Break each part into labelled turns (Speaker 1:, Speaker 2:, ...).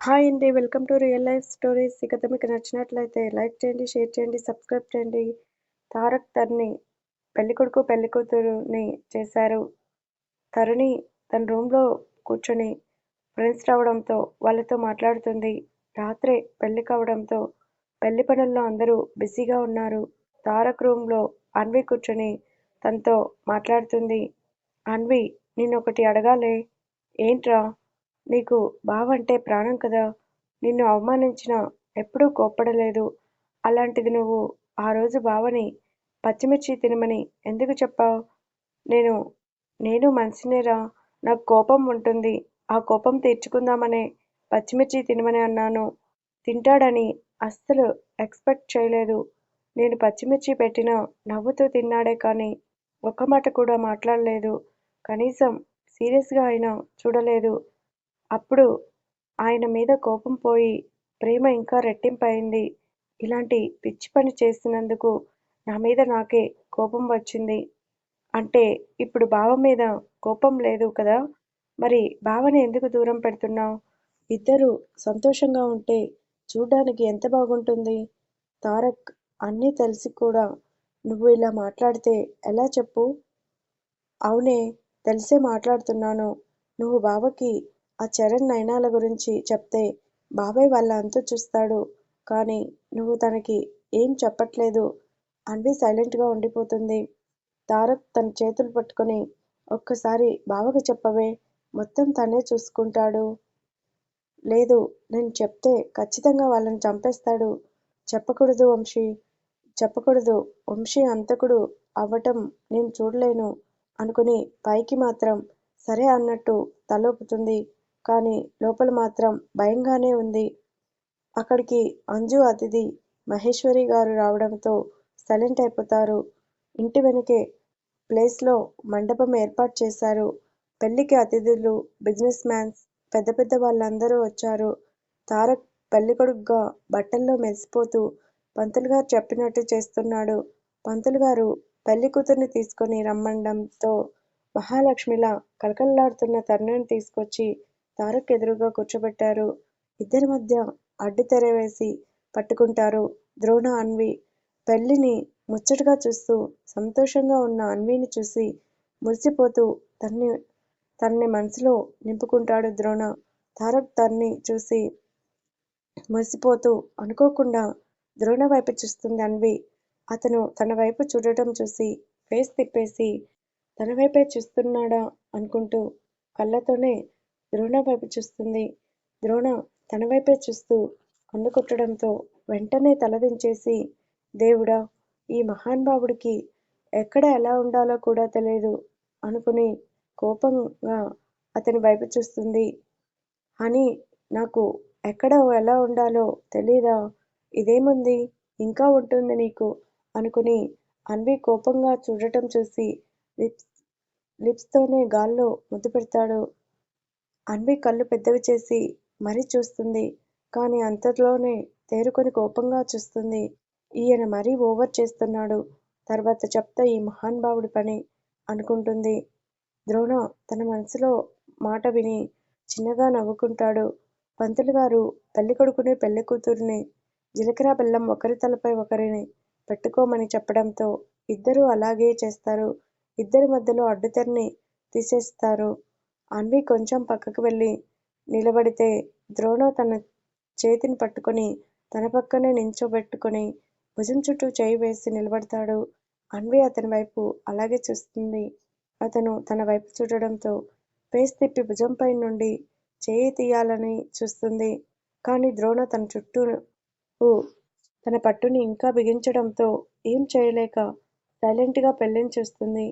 Speaker 1: Hi అండి welcome to real life stories. ఇక మీకు నచ్చినట్లయితే లైక్ చేయండి షేర్ చేయండి సబ్స్క్రైబ్ చేయండి. తారక్ తరుణి పెళ్ళి కొడుకు పెళ్ళి కూతురుని చేశారు. తరుణి తన రూమ్లో కూర్చొని ఫ్రెండ్స్ రావడంతో వాళ్ళతో మాట్లాడుతుంది. రాత్రే పెళ్ళి కావడంతో పెళ్ళి పనుల్లో అందరూ బిజీగా ఉన్నారు. తారక్ రూమ్లో అన్వి కూర్చొని తనతో మాట్లాడుతుంది. అన్వి నిన్నొకటి అడగాలే. ఏంట్రా? నీకు బావంటే ప్రాణం కదా? నిన్ను అవమానించినా ఎప్పుడూ కోప్పడలేదు. అలాంటిది నువ్వు ఆ రోజు బావని పచ్చిమిర్చి తినమని ఎందుకు చెప్పావు? నేను నేను మనిషినేరా? నాకు కోపం ఉంటుంది. ఆ కోపం తీర్చుకుందామనే పచ్చిమిర్చి తినమని అన్నాను. తింటాడని అస్సలు ఎక్స్పెక్ట్ చేయలేదు. నేను పచ్చిమిర్చి పెట్టినా నవ్వుతూ తిన్నాడే కానీ ఒక్క మాట కూడా మాట్లాడలేదు. కనీసం సీరియస్గా అయినా చూడలేదు. అప్పుడు ఆయన మీద కోపం పోయి ప్రేమ ఇంకా రెట్టింపయింది ఇలాంటి పిచ్చి పని చేసినందుకు నా మీద నాకే కోపం వచ్చింది. అంటే ఇప్పుడు బావ మీద కోపం లేదు కదా? మరి బావని ఎందుకు దూరం పెడుతున్నావు? ఇద్దరు సంతోషంగా ఉంటే చూడ్డానికి ఎంత బాగుంటుంది? తారక్ అన్నీ తెలిసి కూడా నువ్వు ఇలా మాట్లాడితే ఎలా చెప్పు? అవునే తెలిసే మాట్లాడుతున్నాను. నువ్వు బావకి ఆ చరణ్ నయనాల గురించి చెప్తే బాబాయ్ వాళ్ళ అంతు చూస్తాడు. కానీ నువ్వు తనకి ఏం చెప్పట్లేదు. అన్వి సైలెంట్గా ఉండిపోతుంది. తారక్ తన చేతులు పట్టుకొని ఒక్కసారి బావకి చెప్పవే మొత్తం తనే చూసుకుంటాడు. లేదు నేను చెప్తే ఖచ్చితంగా వాళ్ళని చంపేస్తాడు. చెప్పకూడదు వంశీ. చెప్పకూడదు. వంశీ అంతకుడు అవ్వటం నేను చూడలేను అనుకుని పైకి మాత్రం సరే అన్నట్టు తలొపుతుంది కానీ లోపల మాత్రం భయంగానే ఉంది. అక్కడికి అంజు అతిథి మహేశ్వరి గారు రావడంతో సైలెంట్ అయిపోతారు. ఇంటి వెనకే ప్లేస్లో మండపం ఏర్పాటు చేశారు. పెళ్ళికి అతిథులు బిజినెస్ మ్యాన్స్ పెద్ద పెద్ద వాళ్ళందరూ వచ్చారు. తారక్ పెళ్ళికొడుగ్గా బట్టల్లో మెరిసిపోతూ పంతులు గారు చెప్పినట్టు చేస్తున్నాడు. పంతులు గారు పెళ్ళి కూతుర్ని తీసుకొని రమ్మడంతో మహాలక్ష్మిలా కలకల్లాడుతున్న తరుణిని తీసుకొచ్చి తారక్ ఎదురుగా కూర్చోబెట్టారు. ఇద్దరి మధ్య అడ్డు తెరవేసి పట్టుకుంటారు ద్రోణ అన్వి. పెళ్ళిని ముచ్చటగా చూస్తూ సంతోషంగా ఉన్న అన్విని చూసి మురిసిపోతూ తన్ని తన్ని మనసులో నింపుకుంటాడు ద్రోణ. తారక్ తన్ని చూసి మురిసిపోతూ అనుకోకుండా ద్రోణ వైపు చూస్తుంది అన్వి. అతను తన వైపు చూడటం చూసి ఫేస్ తిప్పేసి తన వైపే చూస్తున్నాడా అనుకుంటూ కళ్ళతోనే ద్రోణ వైపు చూస్తుంది. ద్రోణ తన వైపే చూస్తూ అందుకొట్టడంతో వెంటనే తలదించేసి దేవుడా ఈ మహానుభావుడికి ఎక్కడ ఎలా ఉండాలో కూడా తెలియదు అనుకుని కోపంగా అతని వైపు చూస్తుంది. అని నాకు ఎక్కడ ఎలా ఉండాలో తెలీదా? ఇదేముంది? ఇంకా ఉంటుంది నీకు అనుకుని అన్వి కోపంగా చూడటం చూసి లిప్స్ లిప్స్తోనే గాల్లో ముద్దు పెడతాడు. అన్వి కళ్ళు పెద్దవి చేసి మరీ చూస్తుంది. కానీ అంతలోనే తేరుకొని కోపంగా చూస్తుంది. ఈయన మరీ ఓవర్ చేస్తున్నాడు. తర్వాత చెప్తా ఈ మహానుభావుడి పని అనుకుంటుంది. ద్రోణ తన మనసులో మాట విని చిన్నగా నవ్వుకుంటాడు. పంతులు గారు పెళ్ళి కొడుకుని పెళ్ళి కూతురిని జీలకర్ర బెల్లం ఒకరి తలపై ఒకరిని పెట్టుకోమని చెప్పడంతో ఇద్దరూ అలాగే చేస్తారు. ఇద్దరి మధ్యలో అడ్డుతెరని తీసేస్తారు. అన్వి కొంచెం పక్కకు వెళ్ళి నిలబడితే ద్రోణ తన చేతిని పట్టుకొని తన పక్కనే నించోబెట్టుకొని భుజం చుట్టూ చేయి వేసి నిలబడతాడు. అన్వి అతని వైపు అలాగే చూస్తుంది. అతను తన వైపు చూడడంతో పేస్ తిప్పి భుజంపై నుండి చేయి తీయాలని చూస్తుంది. కానీ ద్రోణ తన చుట్టూ తన పట్టుని ఇంకా బిగించడంతో ఏం చేయలేక సైలెంట్గా పెళ్ళిని చూస్తుంది.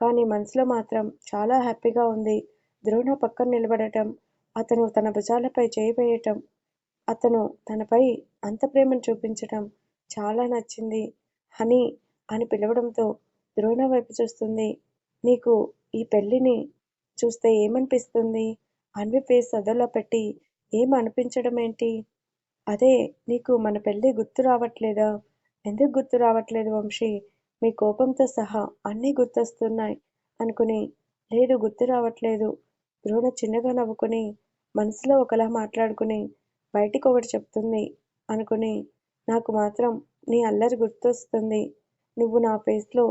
Speaker 1: కానీ మనసులో మాత్రం చాలా హ్యాపీగా ఉంది. ద్రోణ పక్కన నిలబడటం అతను తన భుజాలపై చేయి అతను తనపై అంత ప్రేమను చూపించటం చాలా నచ్చింది. హనీ అని పిలవడంతో ద్రోణ వైపు చూస్తుంది. నీకు ఈ పెళ్ళిని చూస్తే ఏమనిపిస్తుంది? అన్వి ఫేస్ సదలో పెట్టి ఏం అనిపించడం ఏంటి? అదే నీకు మన పెళ్ళి గుర్తు రావట్లేదా? ఎందుకు గుర్తు రావట్లేదు వంశీ? మీ కోపంతో సహా అన్నీ గుర్తొస్తున్నాయి అనుకుని లేదు గుర్తు రావట్లేదు. ద్రోణ చిన్నగా నవ్వుకుని మనసులో ఒకలా మాట్లాడుకుని బయటికి ఒకటి చెప్తుంది అనుకుని నాకు మాత్రం నీ అల్లరి గుర్తొస్తుంది. నువ్వు నా ఫేస్లో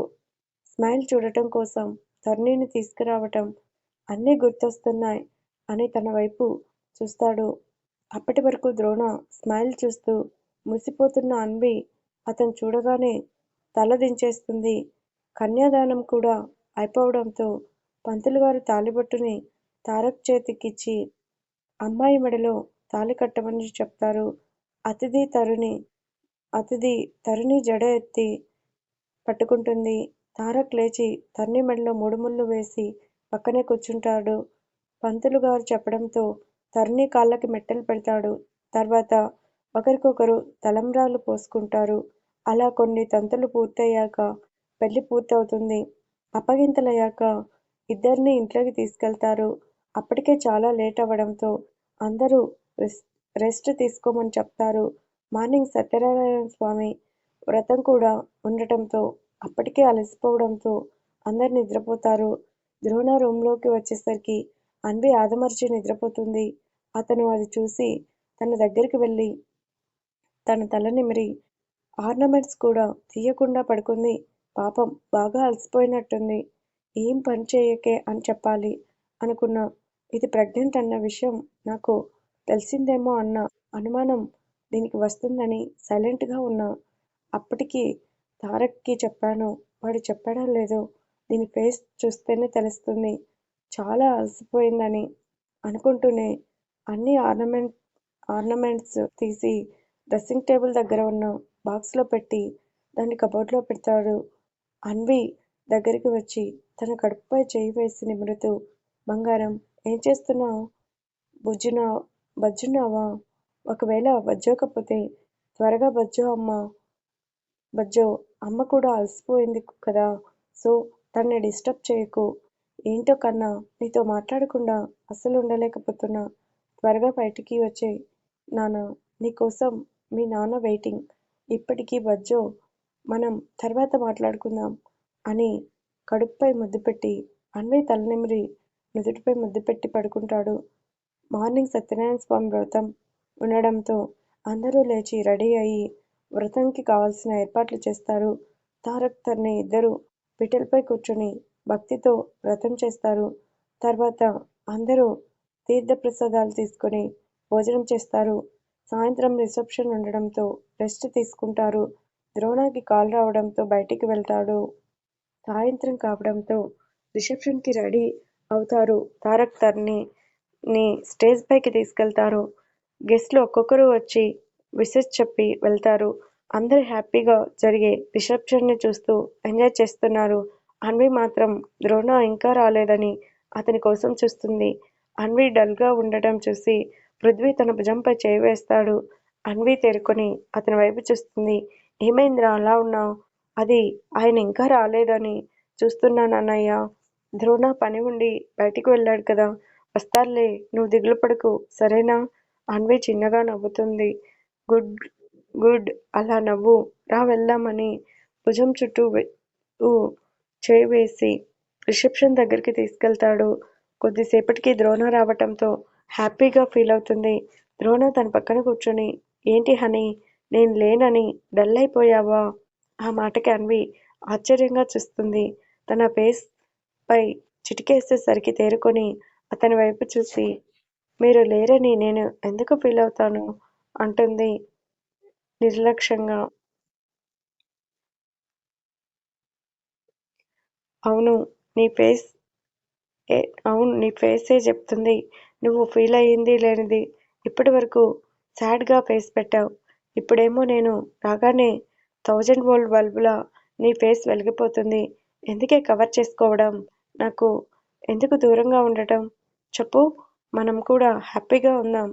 Speaker 1: స్మైల్ చూడటం కోసం తరుణిని తీసుకురావటం అన్నీ గుర్తొస్తున్నాయి అని తన వైపు చూస్తాడు. అప్పటి వరకు ద్రోణ స్మైల్ చూస్తూ ముసిపోతున్న అన్వి అతను చూడగానే తల దించేస్తుంది. కన్యాదానం కూడా అయిపోవడంతో పంతులు గారు తాలిబొట్టుని తారక్ చేతికిచ్చి అమ్మాయి మెడలో తాళి కట్టమని చెప్తారు. అతిథి తరుణి అతిథి తరుణి జడ ఎత్తి పట్టుకుంటుంది. తారక్ లేచి తరుణి మెడలో మూడు ముళ్ళు వేసి పక్కనే కూర్చుంటాడు. పంతులు గారు చెప్పడంతో తరుణి కాళ్ళకి మెట్టలు పెడతాడు. తర్వాత ఒకరికొకరు తలంబ్రాలు పోసుకుంటారు. అలా కొన్ని తంతులు పూర్తయ్యాక పెళ్ళి పూర్తవుతుంది. అప్పగింతలయ్యాక ఇద్దరిని ఇంట్లోకి తీసుకెళ్తారు. అప్పటికే చాలా లేట్ అవ్వడంతో అందరూ రెస్ట్ రెస్ట్ తీసుకోమని చెప్తారు. మార్నింగ్ సత్యనారాయణ స్వామి వ్రతం కూడా ఉండటంతో అప్పటికే అలసిపోవడంతో అందరు నిద్రపోతారు. ద్రోణ రూంలోకి వచ్చేసరికి అన్వి ఆదమర్చి నిద్రపోతుంది. అతను అది చూసి తన దగ్గరికి వెళ్ళి తన తల నిమిరి ఆర్నమెంట్స్ కూడా తీయకుండా పడుకుంది. పాపం బాగా అలసిపోయినట్టుంది. ఏం పని చేయకే అని చెప్పాలి అనుకున్నా ఇది ప్రెగ్నెంట్ అన్న విషయం నాకు తెలిసిందేమో అన్న అనుమానం దీనికి వస్తుందని సైలెంట్గా ఉన్నా అప్పటికి తారక్కి చెప్పాను. వాడు చెప్పడం లేదు దీని ఫేస్ చూస్తేనే తెలుస్తుంది. చాలా అలసిపోయిందని అనుకుంటూనే అన్ని ఆర్నమెంట్ ఆర్నమెంట్స్ తీసి డ్రెస్సింగ్ టేబుల్ దగ్గర ఉన్న బాక్స్లో పెట్టి దాన్ని కబోర్డ్లో పెడతాడు. అన్వి దగ్గరికి వచ్చి తన కడుపుపై చేయి వేసి నిమురుతూ బంగారం ఏం చేస్తున్నావు? బుజ్జునా బజ్జున్నావా? ఒకవేళ బజ్జోకపోతే త్వరగా బజ్జో అమ్మా. బజ్జో అమ్మ కూడా అలసిపోయింది కదా సో తన్ని డిస్టర్బ్ చేయకు. ఏంటో కన్నా నీతో మాట్లాడకుండా అస్సలు ఉండలేకపోతున్నా. త్వరగా బయటికి వచ్చే. నాన్న నీకోసం మీ నాన్న వెయిటింగ్. ఇప్పటికీ బజ్జో మనం తర్వాత మాట్లాడుకుందాం అని కడుపుపై ముద్దు పెట్టి అన్వి తలనిమిరి నుదుటిపై ముద్దు పెట్టి పడుకుంటాడు. మార్నింగ్ సత్యనారాయణ స్వామి వ్రతం ఉండడంతో అందరూ లేచి రెడీ అయ్యి వ్రతంకి కావాల్సిన ఏర్పాట్లు చేస్తారు. తారక్ తర్ని ఇద్దరు పీటలపై కూర్చొని భక్తితో వ్రతం చేస్తారు. తర్వాత అందరూ తీర్థప్రసాదాలు తీసుకొని భోజనం చేస్తారు. సాయంత్రం రిసెప్షన్ ఉండడంతో రెస్ట్ తీసుకుంటారు. ద్రోణాకి కాల్ రావడంతో బయటికి వెళ్తాడు. సాయంత్రం కావడంతో రిసెప్షన్కి రెడీ అవుతారు. తారక్ తర్ని ని స్టేజ్ పైకి తీసుకెళ్తారు. గెస్ట్లు ఒక్కొక్కరు వచ్చి విషెస్ చెప్పి వెళ్తారు. అందరూ హ్యాపీగా జరిగే రిసెప్షన్ని చూస్తూ ఎంజాయ్ చేస్తున్నారు. అన్వి మాత్రం ద్రోణ ఇంకా రాలేదని అతని కోసం చూస్తుంది. అన్వి డల్గా ఉండటం చూసి పృథ్వీ తన భుజంపై చేయి వేస్తాడు. అన్వి తేరుకొని అతని వైపు చూస్తుంది. ఏమైందిరా అలా ఉన్నావు? అది ఆయన ఇంకా రాలేదని చూస్తున్నానన్నయ్య ద్రోణ పని ఉండి బయటికి వెళ్ళాడు కదా. వస్తారులే నువ్వు దిగులు పడకు. సరేనా? అన్వి చిన్నగా నవ్వుతుంది. గుడ్ గుడ్ అలా నవ్వు. రా వెళ్దామని. భుజం చుట్టూ చేయి వేసి రిసెప్షన్ దగ్గరికి తీసుకెళ్తాడు. కొద్దిసేపటికి ద్రోణ రావటంతో హ్యాపీగా ఫీల్ అవుతుంది. ద్రోణ తన పక్కన కూర్చొని ఏంటి హనీ? నేను లేనని డల్ అయిపోయావా? ఆ మాటకి అన్వి ఆశ్చర్యంగా చూస్తుంది. తన ఫేస్ పై చిటికేసేసరికి తేరుకొని అతని వైపు చూసి మీరు లేరని నేను ఎందుకు ఫీల్ అవుతాను? అంటుంది నిర్లక్ష్యంగా. అవును నీ ఫేస్ ఏ అవును నీ ఫేసే చెప్తుంది. నువ్వు ఫీల్ అయ్యింది లేనిది. ఇప్పటి వరకు సాడ్గా ఫేస్ పెట్టావు. ఇప్పుడేమో నేను రాగానే థౌజండ్ వోల్ట్ బల్బులా నీ ఫేస్ వెలిగిపోతుంది. ఎందుకే కవర్ చేసుకోవడం? నాకు ఎందుకు దూరంగా ఉండటం? చెప్పు మనం కూడా హ్యాపీగా ఉందాం.